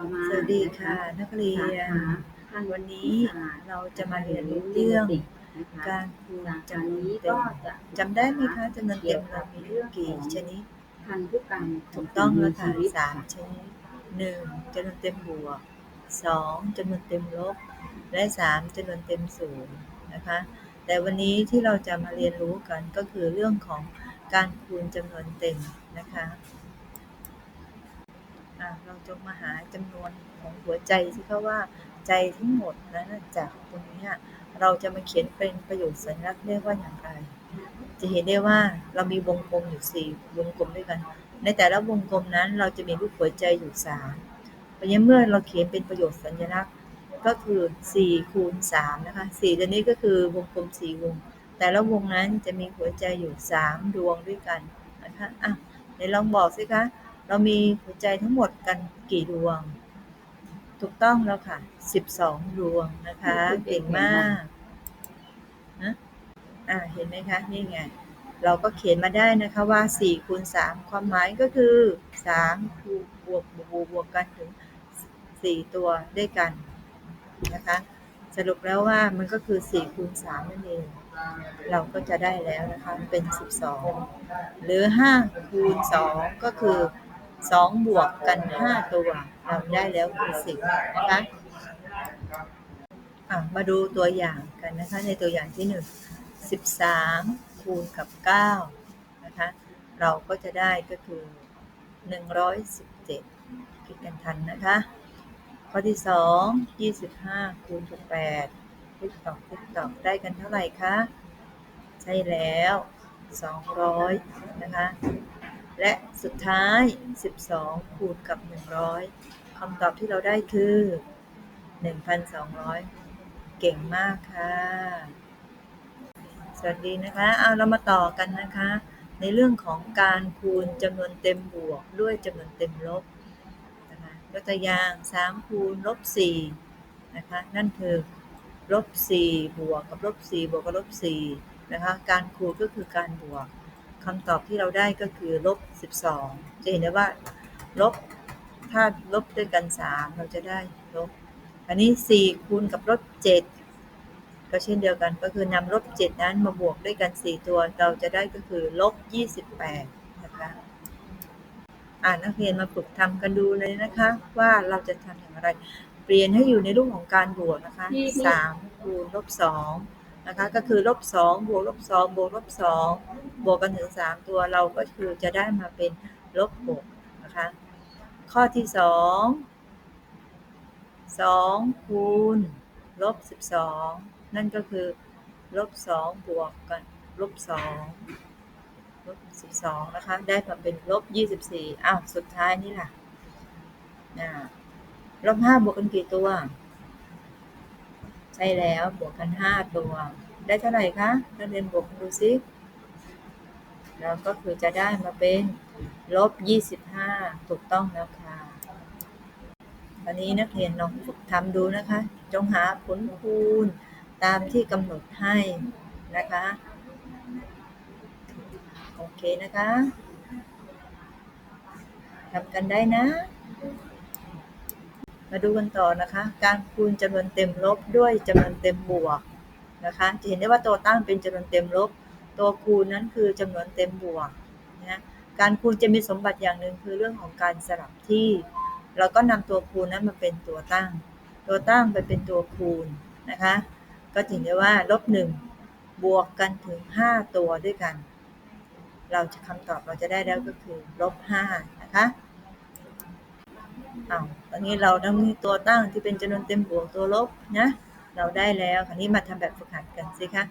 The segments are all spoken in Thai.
ประมาณสวัสดีค่ะ นักเรียน วันนี้เราจะมาเรียนรู้เรื่องการคูณจำนวนเต็มจำได้ไหมคะจำนวนเต็มเรามีกี่ชนิดพันธุกรรมถูกต้องแล้วค่ะชีวิตสามชนิดหนึ่งจำนวนเต็มบวกสองจำนวนเต็มลบ และสามจำนวนเต็มศูนย์นะคะ แต่วันนี้ที่เราจะมาเรียนรู้กันก็คือเรื่องของการคูณจำนวนเต็มนะคะอะ เราจงมาหาจำนวนของหัวใจสิคะว่าใจทั้งหมดนั้นจากตรงนี้เราจะมาเขียนเป็นประโยคสัญลักษณ์ได้ว่าอย่างไร จะเห็นได้ว่าเรามีวงกลมอยู่สี่วงกลมด้วยกัน ในแต่ละวงกลมนั้น เราจะมีรูปหัวใจอยู่สามเพราะฉะนั้นเมื่อเราเขียนเป็นประโยคสัญลักษณ์ก็คือ4คูณ3นะคะ4ตัวนี้ก็คือวงกลม4วง แต่ละวงนั้นจะมีหัวใจอยู่ 3 ดวงด้วยกันนะคะอะไหนลองบอกสิคะ เรามีหัวใจทั้งหมดกันกี่ดวง ถูกต้องแล้วค่ะ12ดวงนะคะ เก่งมากนะอะเห็นไหมคะ นี่ไง เราก็เขียนมาได้นะคะว่า4คูณ3ความหมายก็คือ3คูณบวกบวกบวกบวกกันถึง4ตัวด้วยกันนะคะสรุปแล้วว่ามันก็คือ4คูณ3นั่นเอง เราก็จะได้แล้วนะคะ เป็น 12 หรือ5คูณ2ก็คือ 2บวกกัน5ตัวเราได้แล้วคือ10นะคะะมาดูตัวอย่างกันนะคะ ในตัวอย่างที่1 13คูณกับ9นะคะ เราก็จะได้ก็คือ117คิดกันทันนะคะ ข้อที่สองยี่สิบห้าคูณกับแปดทิกตอกทิกตอได้กันเท่าไหร่คะ ใช่แล้วสองร้อยนะคะ และสุดท้ายสิบสองคูณกับหนึ่งร้อยคำตอบที่เราได้คือหนึ่งพันสองร้อยเก่งมากค่ะ สวัสดีนะคะ เอาเรามาต่อกันนะคะ ในเรื่องของการคูณจำนวนเต็มบวกด้วยจำนวนเต็มลบนะคะยกตัวอย่าง 3 คูณลบ4นะคะ นั่นคือลบ4บวกกับลบ4บวกกับลบ4นะคะ การคูณก็คือการบวก คำตอบที่เราได้ก็คือลบ 12 จะเห็นได้ว่า ลบ ถ้าลบด้วยกัน 3 เราจะได้ลบ อันนี้ 4 คูณกับลบ 7 ก็เช่นเดียวกันก็คือนำลบ 7 นั้นมาบวกด้วยกัน 4 ตัว เราจะได้ก็คือลบ 28 นะคะ อ่านนักเรียนมาฝึกทำกันดูเลยนะคะ ว่าเราจะทำอย่างไร เปลี่ยนให้อยู่ในรูปของการบวกนะคะสามคูณลบสอง นะคะก็คือลบสองบวกลบสองบวกลบสองบวกกันถึงสามตัวเราก็คือจะได้มาเป็นลบหกนะคะข้อที่สองสองคูณลบสิบสองนั่นก็คือลบสองบวกกันลบสองลบ12นะคะได้มาเป็นลบ24อ้าวสุดท้ายนี่ล่ะนะลบ5บวกกันกี่ตัว ช่แล้วบวกกัน5ตัว ได้เท่าไหร่คะนักเรียนบวกดูซิแล้วก็คือจะได้มาเป็นลบ25ถูกต้องแล้วค่ะตอนนี้นักเรียนลองฝึกทำดูนะคะ จงหาผลคูณตามที่กำหนดให้นะคะ โอเคนะคะทำกันได้นะ มาดูกันต่อนะคะ การคูณจำนวนเต็มลบด้วยจำนวนเต็มบวกนะคะ จะเห็นได้ว่าตัวตั้งเป็นจำนวนเต็มลบ ตัวคูณนั้นคือจำนวนเต็มบวกนะการคูณจะมีสมบัติอย่างหนึ่งคือเรื่องของการสลับที่ เราก็นำตัวคูณนั้นมาเป็นตัวตั้ง ตัวตั้งไปเป็นตัวคูณนะคะ ก็จะเห็นได้ว่าลบหนึ่งบวกกันถึง 5 ตัวด้วยกัน เราจะคำตอบเราจะได้แล้วก็คือลบห้านะคะ อ้าวตอนนี้เราต้องมีตัวตั้งที่เป็นจำนวนเต็มบวกตัวลบนะ เราได้แล้ว คราวนี้มาทำแบบฝึกหัดกันสิคะ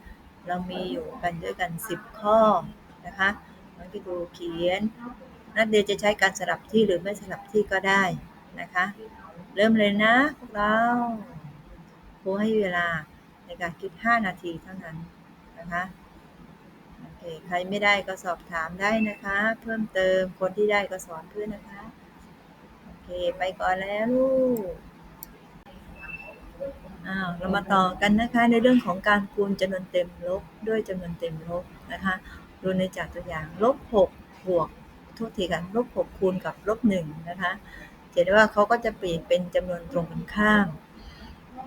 เรามีอยู่กันด้วยกัน 10 ข้อนะคะลองที่ดูเขียน นักเรียนจะใช้การสลับที่หรือไม่สลับที่ก็ได้นะคะ เริ่มเลยนะพวกเราครูให้เวลาในการคิด 5 นาทีเท่านั้นนะคะโอเคใครไม่ได้ก็สอบถามได้นะคะ เพิ่มเติมคนที่ได้ก็สอนเพื่อนนะคะ ไปก่อนแล้วลูกอ้าวเรามาต่อกันนะคะในเรื่องของการคูณจำนวนเต็มลบด้วยจำนวนเต็มลบนะคะดูในจากตัวอย่างลบ6บวกโทษทีกันลบ6คูณกับลบ1นะคะจะห็นได้ว่าเขาก็จะเปลี่ยนเป็นจำนวนตรงกันข้าม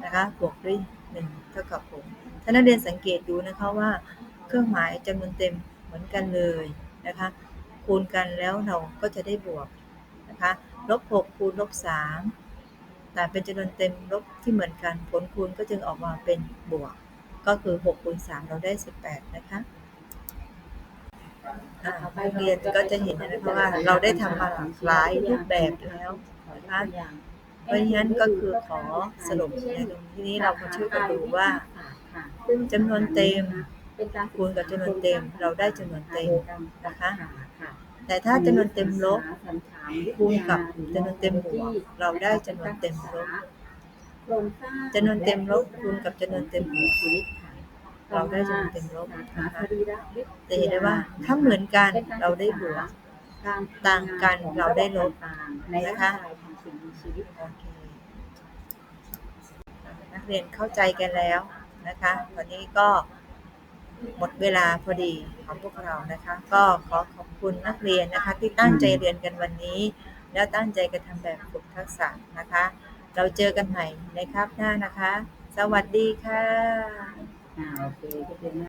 นะคะบวกด้วยหนึ่งเท่ากับหกถ้านักเรียนสังเกตดูนะคะว่าเครื่องหมายจำนวนเต็มเหมือนกันเลยนะคะคูณกันแล้วเราก็จะได้บวก นะคะลบหกคูณลบสามแต่เป็นจำนวนเต็มลบที่เหมือนกัน ผลคูณก็จึงออกมาเป็นบวก ก็คือ6คูณ3เราได้ 18 นะคะนักเรียนก็จะเห็นนะคะว่าเราได้ทำมาหลากหลายรูปแบบแล้วนะคะเพราะฉะนั้นก็คือขอสรุปในตรงที่นี้เรามาช่วยกันดูว่าจำนวนเต็มคูณกับจำนวนเต็มเราได้จำนวนเต็มนะคะ แต่ถ้าจำนวนเต็มลบคูณกับจำนวนเต็มบวกเราได้จำนวนเต็มลบจำนวนเต็มลบคูณกับจำนวนเต็มบวกเราได้จำนวนเต็มลบนะคะจะเห็นได้ว่าถ้าเหมือนกันเราได้บวกต่างกันเราได้ลบนะคะโอเคนักเรียนเข้าใจกันแล้วนะคะวันนี้ก็ หมดเวลาพอดีของพวกเรานะคะ ก็ขอขอบคุณนักเรียนนะคะ ที่ตั้งใจเรียนกันวันนี้ แล้วตั้งใจกันทำแบบฝึกทักษะนะคะ เราเจอกันใหม่ในคาบหน้านะคะ สวัสดีค่ะ อ่าโอเคก็เป็น